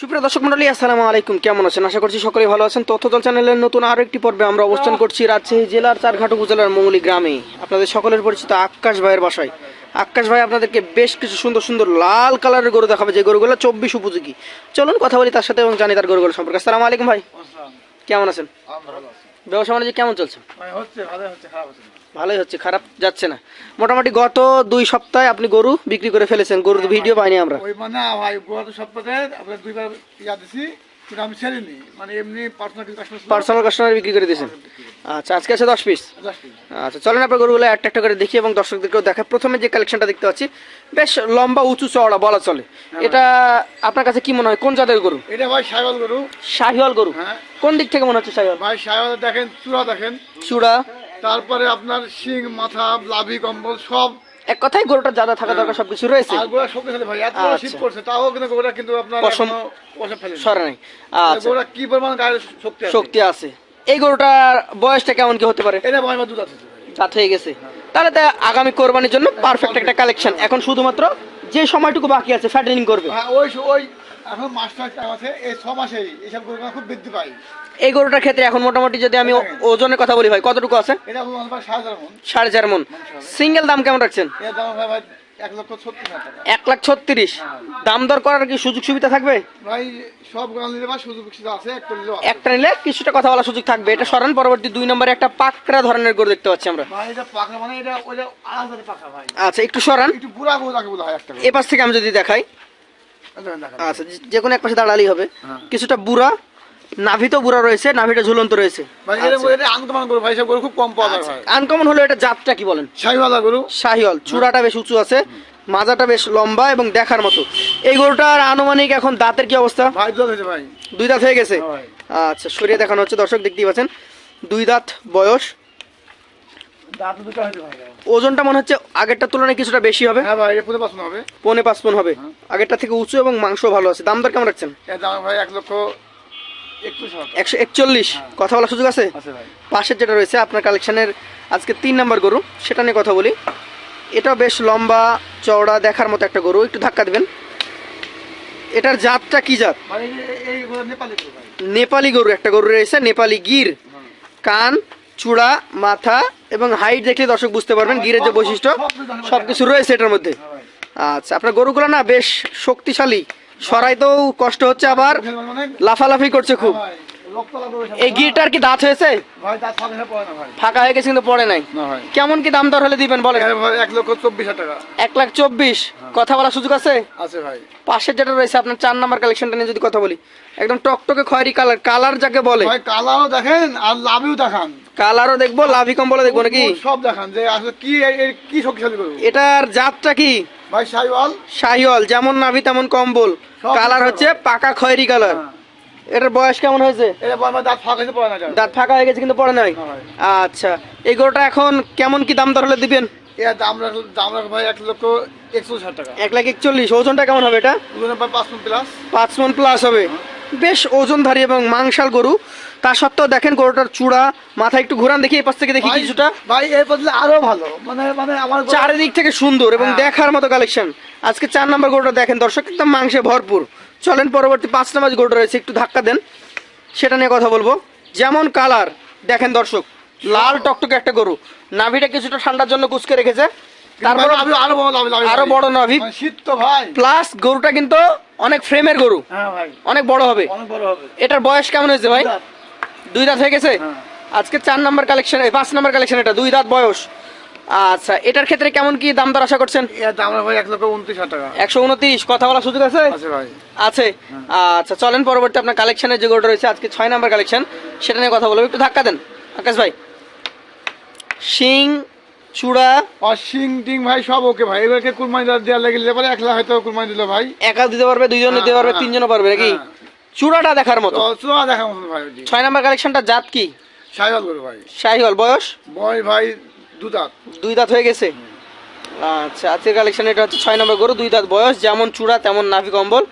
সুপ্রিয় দর্শক মন্ডলী আসসালামু আলাইকুম। কেমন আছেন? আশা করছি সকলেই ভালো আছেন। তথ্যদল চ্যানেলের নতুন আরও একটি পর্বে আমরা অবস্থান করছি রাজশাহী জেলার চারঘাট উপজেলার মৌলি গ্রামে। আপনাদের সকলের পরিচিত আকাশ ভাইয়ের বাসায়। আকাশ ভাই আপনাদেরকে বেশ কিছু সুন্দর সুন্দর লাল কালারের গরু দেখাবে। যে গরুগুলো চব্বিশ উপযোগী। চলুন কথা বলি তার সাথে এবং জানি তার গরুগুলো সম্পর্কে। আসসালামু আলাইকুম ভাই। কেমন আছেন? ব্যবসা বাণিজ্য কেমন চলছে? হচ্ছে ভালো হচ্ছে খারাপ হচ্ছে না। ভালোই হচ্ছে খারাপ যাচ্ছে না। মোটামুটি গত দুই সপ্তাহে আপনি গরু বিক্রি করে ফেলেছেন গরুর ভিডিও পাইনি আমরা। ওই মানে ভাই গত সপ্তাহে আপনার দুইবার ইয়া দিছি কিন্তু আমি ছেড়িনি। মানে এমনি পার্সোনাল কাস্টমার বিক্রি করে দিয়েছেন। আচ্ছা আজকে আছে দশ পিস আচ্ছা চলেন আপনার গরুগুলো একটা একটা করে দেখি এবং দর্শকদেরকেও দেখা। প্রথমে যে কালেকশনটা দেখতে পাচ্ছি বেশ লম্বা উঁচু চওড়া বলা চলে। এটা আপনার কাছে কি মনে হয় কোন জাতের গরু? এটা ভাই গরু। শাহিওয়াল গরু। হ্যাঁ। কোন দিক থেকে মনে হচ্ছে শাহিওয়াল? ভাই দেখেন চূড়া দেখেন। চূড়া। তারপরে আপনার শিং মাথা লাভি কম্বল সব। এক কথায় গরুটা যাদা থাকা দরকার সবকিছু রয়েছে। আর শক্তিশালী ভাই এত শীত আচ্ছা। করছে তাও কিন্তু গোড়া কিন্তু আপনার পশম- পশম ফেলেনি। সরে নাই। আচ্ছা। গোড়া কি পরিমাণ গায়ের শক্তি আছে? শক্তি আছে। এই গরুটার বয়সটা কেমন কি হতে পারে? এটা দুধ আছে। হয়ে গেছে। তাহলে তো আগামী কোরবানির জন্য পারফেক্ট একটা কালেকশন এখন শুধুমাত্র যে সময়টুকু বাকি আছে ফ্যাটেনিং করবে। হ্যাঁ ওই ওই এখন মাস্টার টাইম আছে এই ছ মাসেই এইসব গরু খুব বৃদ্ধি পায়। এই গরুটার ক্ষেত্রে এখন মোটামুটি যদি আমি ওজনের কথা বলি ভাই কতটুকু আছে? এটা হলো আমার সাড়ে চার মন। সাড়ে চার মন। সিঙ্গেল দাম কেমন রাখছেন? এর দাম ভাই ভাই এক লাখ ছত্রিশ। দাম দর করার কি সুযোগ সুবিধা থাকবে? ভাই সব ভাই সুযোগ সুবিধা আছে একটা নিলে কিছুটা কথা বলার সুযোগ থাকবে। এটা সরান পরবর্তী দুই নম্বরে একটা পাকড়া ধরনের গরু দেখতে পাচ্ছি আমরা। মানে ভাই। আচ্ছা একটু সরান। একটু বুড়া গরু হয়। এ পাশ থেকে আমি যদি দেখাই। আচ্ছা যে- কোনো এক পাশে দাঁড়ালেই হবে। হ্যাঁ। কিছুটা বুড়া নাভিতেও বুড়া রয়েছে নাভিটা ঝুলন্ত রয়েছে। সব গরু খুব কম পাওয়া যায় আনকমন হলো এটা জাতটা কি বলেন? শাহিওয়ালা গরু। শাহিওয়াল চূড়াটা বেশ উঁচু আছে মাজাটা বেশ লম্বা এবং দেখার মতো। এই গরুটার আনুমানিক এখন দাঁতের কি অবস্থা? দুই দাঁত হয়ে গেছে? হ্যাঁ আচ্ছা সরিয়ে দেখানো হচ্ছে দর্শক দেখতেই পাচ্ছেন। দুই দাঁত বয়স দাঁত দুটো হয়েছে ভাই ওজনটা মনে হচ্ছে আগেরটার তুলনায় কিছুটা বেশি হবে? হ্যাঁ ভাই এটা হবে। পৌনে পাঁচ পন হবে। আগেরটা থেকে উঁচু এবং মাংস ভালো আছে। দাম দর কেমন রাখছেন? দাম ভাই এক লক্ষ। একশো একচল্লিশ। কথা বলার সুযোগ আছে? পাশের যেটা রয়েছে আপনার কালেকশনের আজকে তিন নাম্বার গরু। সেটা নিয়ে কথা বলি। এটাও বেশ লম্বা চওড়া দেখার মতো একটা গরু। একটু ধাক্কা দিবেন। এটার জাতটা কি জাত? গরু নেপালি গরু নেপালি গরু একটা গরু রয়েছে নেপালি গির। কান চূড়া মাথা এবং হাইট দেখলে দর্শক বুঝতে পারবেন গিরের যে বৈশিষ্ট্য সবকিছু রয়েছে এটার মধ্যে। আচ্ছা আপনার গরুগুলো না বেশ শক্তিশালী সরাইতেও কষ্ট হচ্ছে আবার লাফালাফি করছে খুব। এই গিরটার কি দাঁত হয়েছে? ফাঁকা হয়ে গেছে কিন্তু পড়ে নাই। কেমন কি দাম দর হলে দিবেন বলেন। এক লক্ষ চব্বিশ টাকা। এক লাখ চব্বিশ কথা বলার সুযোগ আছে? আছে ভাই। পাশের যেটা রয়েছে আপনার চার নাম্বার কালেকশনটা নিয়ে যদি কথা বলি একদম টকটকে খয়েরি কালার কালার যাকে বলে। কালারও দেখেন আর লাভিও দেখান। কালারও দেখব লাভি কম্বলও দেখব নাকি? সব দেখান যে আসলে কি কি শক্তিশালী করব? এটার জাতটা কি? ভাই সাইওয়াল শাহিওয়াল যেমন নাভি তেমন কম্বল। কালার হচ্ছে পাকা খয়েরি কালার। হ্যাঁ। এটার বয়স কেমন হয়েছে? দাঁত ফাঁকা হয়েছে পড়ে না দাঁত ফাঁকা হয়ে গেছে কিন্তু পড়ে নাই? আচ্ছা এই গরুটা এখন কেমন কি দাম দর হলে দিবেন? এক লাখ একচল্লিশ ওজনটা কেমন হবে এটা? পাঁচ মন প্লাস হবে। বেশ ওজনধারী এবং মাংসাল গরু। তা সত্ত্বেও দেখেন গরুটার চূড়া মাথা একটু ঘুরান দেখি এই পাশ থেকে দেখি কিছুটা। ভাই এর বদলে আরও ভালো। মানে মানে আমার চারিদিক থেকে সুন্দর এবং হ্যাঁ। দেখার মতো কালেকশন আজকে চার নম্বর গরুটা দেখেন দর্শক একদম মাংসে ভরপুর। চলেন পরবর্তী পাঁচ নম্বর গরুটা রয়েছে একটু ধাক্কা দেন। সেটা নিয়ে কথা বলব। যেমন কালার দেখেন দর্শক লাল টকটকে একটা গরু। নাভিটা কিছুটা ঠান্ডার জন্য কুচকে রেখেছে। তারপর আরও আরও বড় নাভি। মানে শীত তো ভাই। প্লাস গরুটা কিন্তু অনেক ফ্রেমের গরু। হ্যাঁ অনেক বড় হবে। এটার বয়স কেমন হয়েছে ভাই। দুই দাঁত হয়ে গেছে। হ্যাঁ। আজকে চার নাম্বার কালেকশন পাঁচ নাম্বার কালেকশন এটা দুই দাঁত বয়স। আচ্ছা এটার ক্ষেত্রে কেমন কি দাম দর আশা করছেন? এর দাম রাখল ভাই এক লক্ষ উনত্রিশ হাজার টাকা। একশো উনত্রিশ কথা বলার সুযোগ আছে? আছে ভাই। আছে? আচ্ছা চলেন পরবর্তী আপনার কালেকশনের যে গরুটা রয়েছে আজকে ছয় নাম্বার কালেকশন সেটা নিয়ে কথা বলব। একটু ধাক্কা দেন আকাশ ভাই। শিং চূড়া। শিং টিং ভাই সব ওকে ভাই। এবারকে কুরবানি দেওয়ার লেগে দিলে পরে এক লাখ হয়তো কুরবানি দিল ভাই। একা দিতে পারবে দুইজন দিতে পারবে হ্যাঁ, তিনজনও পারবে নাকি? হ্যাঁ। চূড়াটা দেখার মতো। তো চুয়া দেখা ভাই ছয় নাম্বার কালেকশনটা জাত কি? সাইওয়াল গরু ভাই। শাহিওয়াল বয়স? বয় ভাই দু দাঁত। দুই দাঁত হয়ে গেছে? আচ্ছা আজকের কালেকশন এটা হচ্ছে ছয় নম্বর গরু দুই দাঁত বয়স যেমন চূড়া তেমন নাভি কম্বল।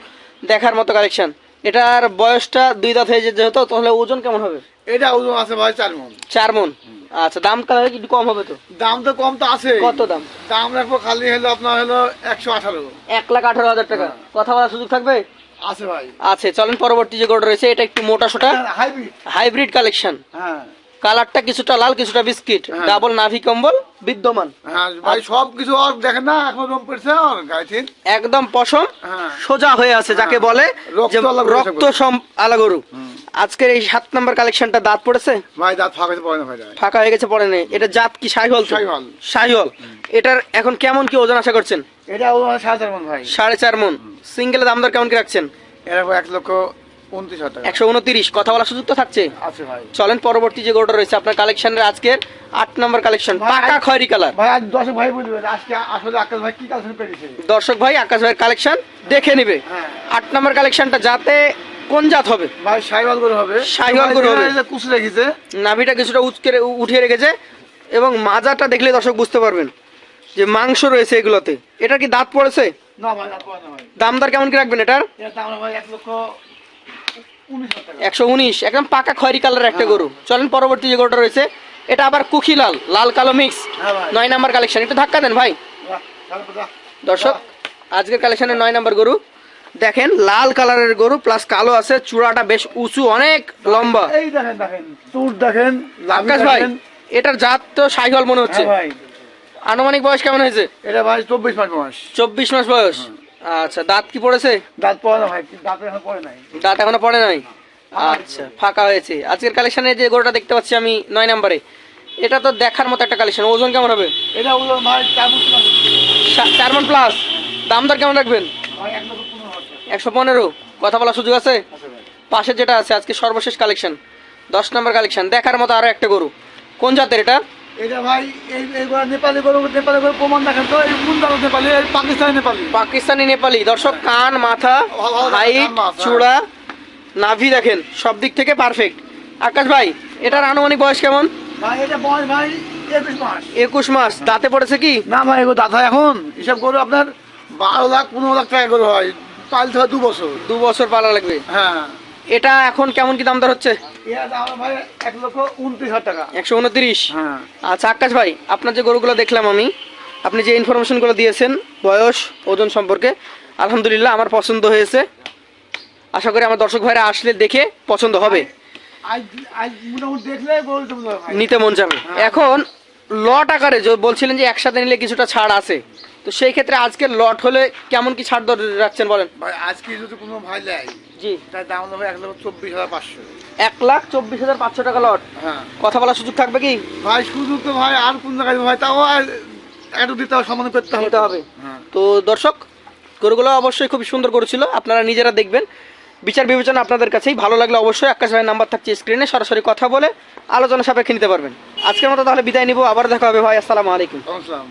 দেখার মতো কালেকশন এটার বয়সটা দুই দাঁত হয়ে যেতে হতো তাহলে ওজন কেমন হবে? এটা ওজন আছে ভাই চার মন। চার মন। আচ্ছা দাম তাহলে একটু কম হবে তো? দাম তো কম তো আছে কত দাম? দাম রাখব খালি হলো আপনার হলো একশো আঠারো। এক লাখ আঠারো হাজার টাকা। কথা বলার সুযোগ থাকবে? আছে ভাই। আছে চলেন পরবর্তী যে গরুটা রয়েছে এটা একটু মোটা সোটা। হাইব্রিড হাইব্রিড কালেকশন হ্যাঁ। কালারটা কিছুটা লাল কিছুটা বিস্কিট। হ্যাঁ। ডাবল নাভি কম্বল বিদ্যমান। হ্যাঁ ভাই সব কিছু আর দেখেন না এখন রম পড়ছে আর গাইছেন একদম পশম হ্যাঁ। সোজা হয়ে আছে যাকে হ্যাঁ। বলে রক্ত আলা গরু। আজকের এই সাত নাম্বার কালেকশনটা দাঁত পড়েছে? ভাই দাঁত ফাঁকাতে পড়ে না ভাই ফাঁকা হয়ে গেছে পড়ে নেই। এটা জাত কি? তো? শাহিওয়াল। শাহিওয়াল। এটার এখন কেমন কি ওজন আশা করছেন? এটা আমার সাড়ে চার মন ভাই। সাড়ে চার মন। সিঙ্গেলের দাম দর কেমন কি রাখছেন? এরা এক লক্ষ একশো উনত্রিশ। কথা বলার সুযোগ তো থাকছে। আছে ভাই। চলেন পরবর্তী যে গরুটা রয়েছে আপনার কালেকশনের আজকের আট নম্বর কালেকশন পাকা খয়েরি কালার দশ ভাই আসলে আকাশ ভাই কি কালেকশন পেয়েছে? দর্শক ভাই আকাশ ভাইয়ের কালেকশন দেখে নিবে। হ্যাঁ। আট নম্বর কালেকশনটা যাতে কোন জাত হবে? ভাই শাহিওয়াল গরু হবে। শাহিওয়াল গরু হবে। কুচু রেখেছে। নাভিটা কিছুটা উচকে উঠিয়ে রেখেছে এবং মাজাটা দেখলে দর্শক বুঝতে পারবেন যে মাংস রয়েছে এগুলোতে। এটা কি দাঁত পড়েছে? না ভাই দাঁত পড়ে না ভাই। দাম দর কেমন কি রাখবেন এটার? একশো উনিশ। একদম পাকা খয়রি কালারের একটা হ্যাঁ। গরু। চলেন পরবর্তী যে গরুটা রয়েছে এটা আবার কুখি লাল লাল কালো মিক্স হ্যাঁ নয় নাম্বার কালেকশন একটু ধাক্কা দেন ভাই। দর্শক আজকের কালেকশনের নয় নাম্বার গরু। দেখেন লাল কালারের গরু প্লাস কালো আছে চূড়াটা বেশ উঁচু অনেক লম্বা। এই দেখেন দেখেন চুর দেখেন আকাশ ভাই এটার জাত তো সাইহল মনে হচ্ছে। হ্যাঁ ভাই। আনুমানিক বয়স কেমন হয়েছে? এটা ভাই চব্বিশ মাস মাস চব্বিশ মাস বয়স? আচ্ছা দাঁত কি পড়েছে? দাঁত পড়ে না ভাই দাঁত এখন পড়ে নাই। দাঁত এখনও পড়ে নাই? আচ্ছা ফাঁকা হয়েছে। আজকের কালেকশনে যে গরুটা দেখতে পাচ্ছি আমি নয় নাম্বারে এটা তো দেখার মতো একটা কালেকশন ওজন কেমন হবে? এটা হলো ভাই চার মন প্লাস দাম দর কেমন রাখবেন? একশো পনেরো। কথা বলার সুযোগ আছে? পাশে যেটা আছে আজকে সর্বশেষ কালেকশন। দশ নম্বর কালেকশন। দেখার মতো আরও একটা গরু। কোন জাতের এটা? এটা ভাই এই নেপালি গরু নেপালি গরু প্রমাণ দেখেন তো। এই কোন জায়গা নেপালি এই পাকিস্তানি নেপালি। পাকিস্তানি নেপালি। দর্শক কান মাথা হাইট চূড়া নাভি দেখেন। সব দিক থেকে পারফেক্ট আকাশ ভাই এটার আনুমানিক বয়স কেমন? ভাই এটা বয়স ভাই একুশ মাস। একুশ মাস। দাঁতে পড়েছে কি? না ভাই দাদা এখন। এসব গরু আপনার বারো লাখ পনেরো লাখ টাকা গরু হয়। পালতে হয় দু বছর। দু বছর পালা লাগবে? হ্যাঁ। এটা এখন কেমন কি দাম দর হচ্ছে? একশো উনত্রিশ? হ্যাঁ। আচ্ছা আকাশ ভাই আপনার যে গরুগুলো দেখলাম আমি আপনি যে ইনফরমেশনগুলো দিয়েছেন বয়স ওজন সম্পর্কে আলহামদুলিল্লাহ আমার পছন্দ হয়েছে। আশা করি আমার দর্শক ভাইরা আসলে দেখে পছন্দ হবে। নিতে মন যাবে এখন লট আকারে বলছিলেন যে একসাথে নিলে কিছুটা ছাড় আছে। তো সেই ক্ষেত্রে আজকের লট হলে কেমন কি ছাড় দর রাখছেন বলেন? ভাই আজকে যদি কোনো ভাই নেয় জি। তার দাম হবে এক লক্ষ চব্বিশ হাজার পাঁচশো। এক লাখ চব্বিশ হাজার পাঁচশো টাকা লট হ্যাঁ। কথা বলার সুযোগ থাকবে কি? ভাই শুধু তো ভাই আর কোন জায়গায় ভাই তাও আর একটু দিতে হবে সমান করতে হবে। হবে। হ্যাঁ। তো দর্শক গরুগুলো অবশ্যই খুব সুন্দর করেছিল আপনারা নিজেরা দেখবেন। বিচার বিবেচনা আপনাদের কাছেই। ভালো লাগলে অবশ্যই আকাশ ভাইয়ের নাম্বার থাকছে স্ক্রিনে সরাসরি কথা বলে আলোচনা সাপেক্ষে নিতে পারবেন। আজকের মতো তাহলে বিদায় নিব। আবার দেখা হবে ভাই। আসসালামু আলাইকুম। আসসালাম।